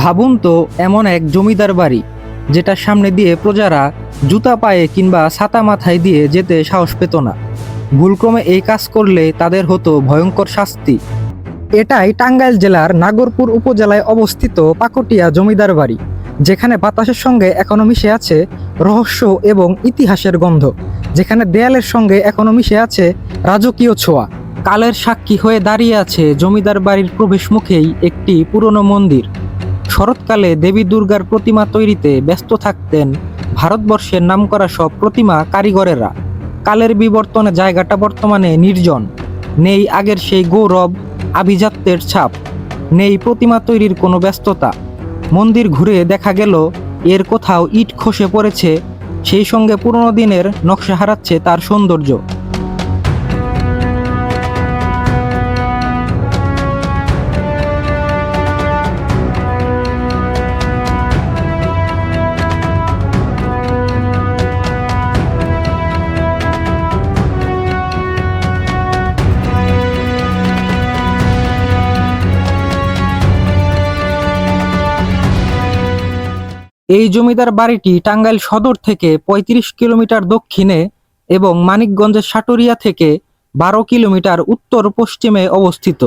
ভাবুন তো, এমন এক জমিদার বাড়ি যেটার সামনে দিয়ে প্রজারা জুতা পায়ে কিংবা ছাতা মাথায় দিয়ে যেতে সাহস পেত না। ভুলক্রমে এই কাজ করলে তাদের হতো ভয়ঙ্কর শাস্তি। এটাই টাঙ্গাইল জেলার নাগরপুর উপজেলায় অবস্থিত পাকটিয়া জমিদার বাড়ি, যেখানে বাতাসের সঙ্গে এখনও মিশে আছে রহস্য এবং ইতিহাসের গন্ধ, যেখানে দেয়ালের সঙ্গে এখনও মিশে আছে রাজকীয় ছোঁয়া। কালের সাক্ষী হয়ে দাঁড়িয়ে আছে জমিদার বাড়ির প্রবেশ মুখেই একটি পুরনো মন্দির। শরৎকালে দেবী দুর্গার প্রতিমা তৈরিতে ব্যস্ত থাকতেন ভারতবর্ষের নামকরা সব প্রতিমা কারিগরেরা। কালের বিবর্তনে জায়গাটা বর্তমানে নির্জন। নেই আগের সেই গৌরব, আভিজাত্যের ছাপ। নেই প্রতিমা তৈরির কোনো ব্যস্ততা। মন্দির ঘুরে দেখা গেল, এর কোথাও ইট খসে পড়েছে, সেই সঙ্গে পুরনো দিনের নকশা হারাচ্ছে তার সৌন্দর্য। এই জমিদার বাড়িটি টাঙ্গাইল সদর থেকে ৩৫ কিলোমিটার দক্ষিণে এবং মানিকগঞ্জের সাটুরিয়া থেকে বারো কিলোমিটার উত্তর পশ্চিমে অবস্থিত।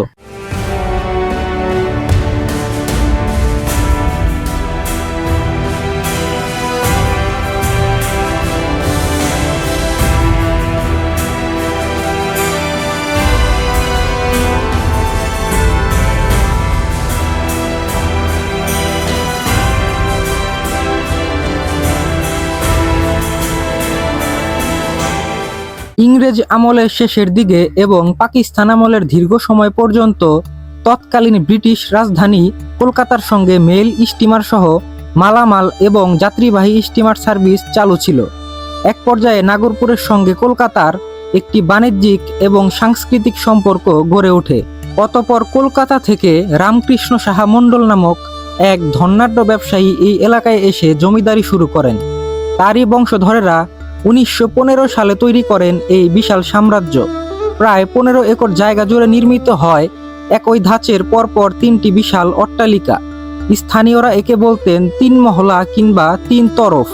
ইংরেজ আমলের শেষের দিকে এবং পাকিস্তান আমলের দীর্ঘ সময় পর্যন্ত তৎকালীন ব্রিটিশ রাজধানী কলকাতার সঙ্গে মেল স্টিমার সহ মালামাল এবং যাত্রীবাহী স্টিমার সার্ভিস চালু ছিল। এক পর্যায়ে নাগরপুরের সঙ্গে কলকাতার একটি বাণিজ্যিক এবং সাংস্কৃতিক সম্পর্ক গড়ে ওঠে। অতপর কলকাতা থেকে রামকৃষ্ণ সাহা মণ্ডল নামক এক ধনাঢ্য ব্যবসায়ী এই এলাকায় এসে জমিদারি শুরু করেন। তারই বংশধরেরা উনিশশো পনেরো সালে তৈরি করেন এই বিশাল সাম্রাজ্য। প্রায় পনেরো একর জায়গা জুড়ে নির্মিত হয় একই ধাঁচের পরপর তিনটি বিশাল অট্টালিকা। স্থানীয়রা একে বলতেন তিন মহলা কিংবা তিন তরফ।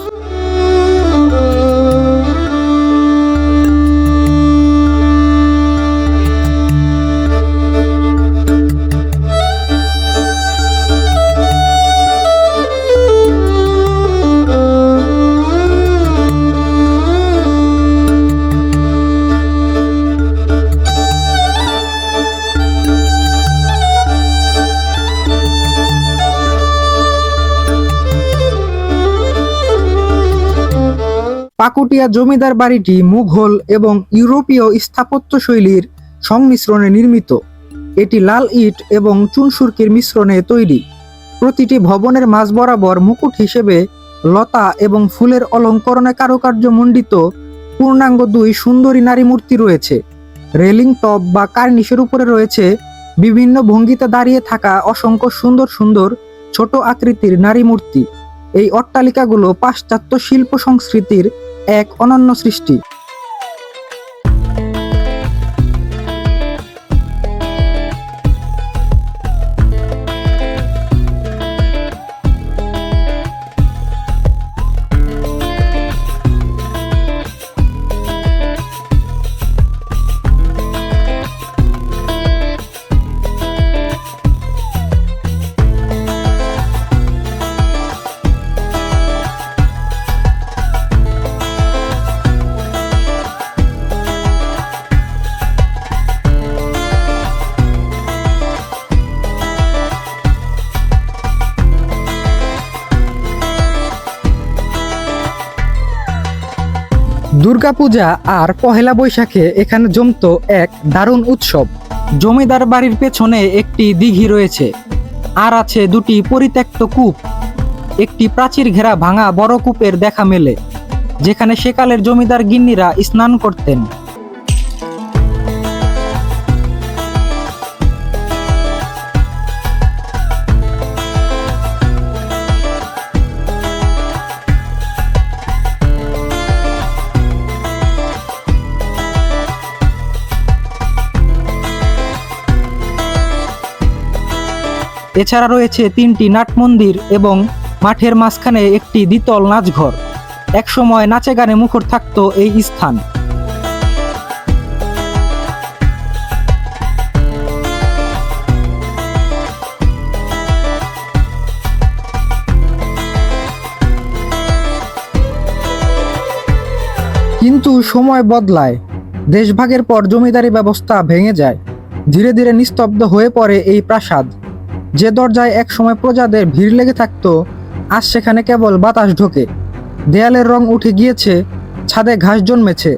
পাকুটিয়া জমিদার বাড়িটি মুঘল এবং ইউরোপীয় স্থাপত্য শৈলীর সংমিশ্রণে নির্মিত। এটি লাল ইট এবং চুনসুরকির মিশ্রণে তৈরি। প্রতিটি ভবনের মাঝ বরাবর মুকুট হিসেবে লতা এবং ফুলের অলঙ্করণে কারুকার্য মণ্ডিত পূর্ণাঙ্গ দুই সুন্দরী নারী মূর্তি রয়েছে। রেলিং টপ বা কার্নিশের উপরে রয়েছে বিভিন্ন ভঙ্গিতে দাঁড়িয়ে থাকা অসংখ্য সুন্দর সুন্দর ছোট আকৃতির নারী মূর্তি। এই অট্টালিকাগুলো পাশ্চাত্য শিল্প সংস্কৃতির এক অনন্য সৃষ্টি। দুর্গাপূজা আর পহেলা বৈশাখে এখানে জমত এক দারুণ উৎসব। জমিদার বাড়ির পেছনে একটি দিঘি রয়েছে। আর আছে দুটি পরিত্যক্ত কূপ। একটি প্রাচীর ঘেরা ভাঙা বড় কূপের দেখা মেলে, যেখানে সেকালের জমিদার গিন্নিরা স্নান করতেন। এছাড়া রয়েছে তিনটি নাট মন্দির এবং মাঠের মাঝখানে একটি দ্বিতল নাচঘর। একসময় নাচে গানে মুখর থাকত এই স্থান। কিন্তু সময় বদলায়। দেশভাগের পর জমিদারি ব্যবস্থা ভেঙে যায়। ধীরে ধীরে নিস্তব্ধ হয়ে পড়ে এই প্রাসাদ। যে দরজায় একসময় প্রজাদের ভিড় লেগে থাকতো, আজ সেখানে কেবল বাতাস ঢোকে। দেয়ালের রং উঠে গিয়েছে, ছাদে ঘাস জন্মেছে।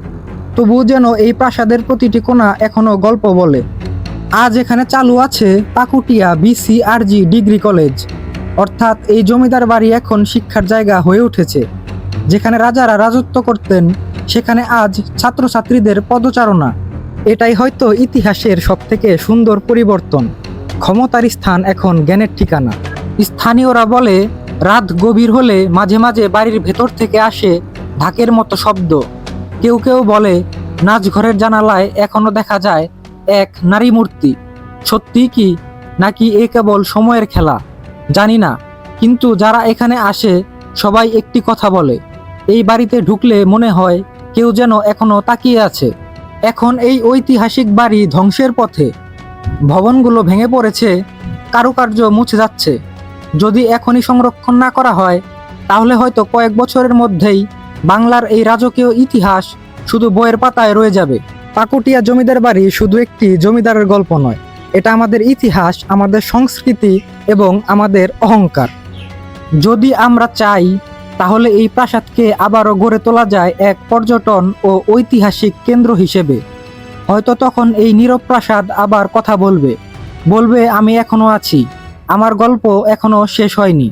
তবুও যেন এই প্রাসাদের প্রতিটি কোণা এখনও গল্প বলে। আজ এখানে চালু আছে পাকুটিয়া বিসিআরজি ডিগ্রি কলেজ। অর্থাৎ এই জমিদার বাড়ি এখন শিক্ষার জায়গা হয়ে উঠেছে। যেখানে রাজারা রাজত্ব করতেন, সেখানে আজ ছাত্রছাত্রীদের পদচারণা। এটাই হয়তো ইতিহাসের সবথেকে সুন্দর পরিবর্তন। ক্ষমতার স্থান এখন জ্ঞানের ঠিকানা। স্থানীয়রা বলে, রাত গভীর হলে মাঝে মাঝে বাড়ির ভেতর থেকে আসে ঢাকের মতো শব্দ। কেউ কেউ বলে নাচঘরের জানালায় এখনও দেখা যায় এক নারী মূর্তি। সত্যি কি? নাকি এ কেবল সময়ের খেলা? জানি না। কিন্তু যারা এখানে আসে, সবাই একটি কথা বলে, এই বাড়িতে ঢুকলে মনে হয় কেউ যেন এখনও তাকিয়ে আছে। এখন এই ঐতিহাসিক বাড়ি ধ্বংসের পথে। ভবনগুলো ভেঙে পড়েছে, কারুকার্য মুছে যাচ্ছে। যদি এখনই সংরক্ষণ না করা হয়, তাহলে হয়তো কয়েক বছরের মধ্যেই বাংলার এই রাজকীয় ইতিহাস শুধু বইয়ের পাতায় রয়ে যাবে। পাকুটিয়া জমিদার বাড়ি শুধু একটি জমিদারের গল্প নয়, এটা আমাদের ইতিহাস, আমাদের সংস্কৃতি এবং আমাদের অহংকার। যদি আমরা চাই, তাহলে এই প্রাসাদকে আবারও গড়ে তোলা যায় এক পর্যটন ও ঐতিহাসিক কেন্দ্র হিসেবে। হয়তো তখন এই নীরব প্রাসাদ আবার কথা বলবে। বলবে, আমি এখনও আছি। আমার গল্প এখনও শেষ হয়নি।